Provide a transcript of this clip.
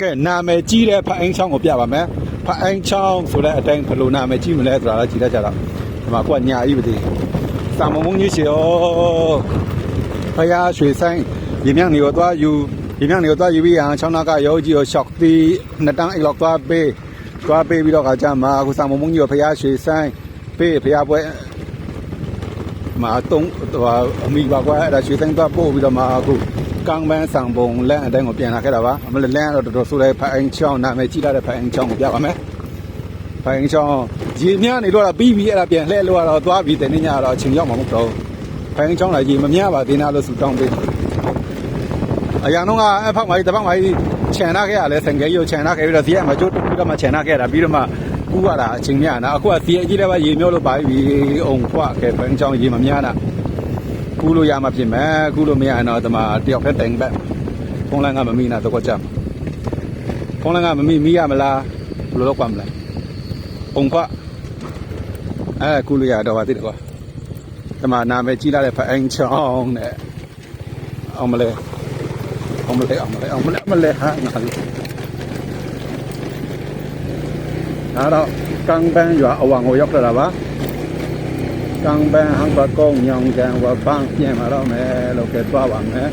ကဲနာမည်ကြီးတဲ့ဖအိန်းချောင်းကိုပြပါမယ်ဖအိန်းချောင်းဆိုတဲ့အတိုင်းဘယ်လိုနာမည်ကြီးမလဲဆိုတာလည်းကြည့်တတ်ကြတော့ဒီမှာကိုကညာကြီးပါသေးစာမုံမုံကြီးရှေရောဖယားရွှေဆိုင်ရေမြနေရောသွားယူရေမြနေရောသွားယူပြီးအောင်ချောင်းနာကရောကြီးရောရှောက်သီးနှစ်တန်းအိတ်လောက်သွားပေးသွားပေးပြီးတော့ခါကြမှာအခုစာမုံမုံကြီးရောဖယားရွှေဆိုင်ပေးဖယားပွဲမှာတုံးဟိုအမိပါကွာအဲ့ဒါရွှေဆိုင်သွားပို့ပြီးတော့မှအခု ကางပန်းဆောင်ပုံလမ်းအတိုင်းကိုပြန်လာခဲ့တာပါအမလလမ်းကတော့တော်တော်ဆိုးတယ်ဖိုင်ချောင်းနာမည်ကြီးလာတဲ့ဖိုင်ချောင်းကိုပြပါမယ်ဖိုင်ချောင်းရေမြနေတော့ပြီးပြီးအဲ့ဒါပြန်လှည့်လို့တော့သွားပြီးတနေ့ညတော့အချိန်ရောက်မှာမဟုတ်တော့ဖိုင်ချောင်းလာရေမမြပါသေးနာလို့ဆူတောင်းပေးအရာတော့ကအဖောက်မာကြီးတပောက်မာကြီးခြံနာခဲ့ရလဲစံကဲရုပ်ခြံနာခဲ့ပြီးတော့ဇီးရမကျိုးပြီးတော့မှခြံနာခဲ့တာပြီးတော့မှကူရတာအချိန်မြနာအခုကဇီးအကြီးလည်းပဲရေမျောလို့ပါပြီအောင်ခွခဲ့ဖိုင်ချောင်းရေမမြနာ ကူးလို့ရမှဖြစ်မယ်ကူးလို့မရရင်တော့ဒီမှာတယောက်ဖက်တိုင်ဘက်ဖုန်းလိုင်းကမမိနာတော့ကြမှာဖုန်းလိုင်းကမမိမိရမလားဘယ်လိုလုပ်ပါမလဲပုံဖအဲကူးလို့ရတော့ပါတိတယ်ကွာဒီမှာနာမည်ကြီးလာတဲ့ဖအိုင်းချောင်းနဲ့အောင်မလဲအောင်မလဲအောင်မလဲအောင်မလဲအောင်မလဲဟာနာလေးဒါတော့ကံပန်းရွာအဝံကိုရောက်လာတာပါ ကံပန်းဟန်ဘကုန်းညောင်ကန်ဝပန်းပြင်มาတော့မယ်လို့ကဲသွားပါမယ်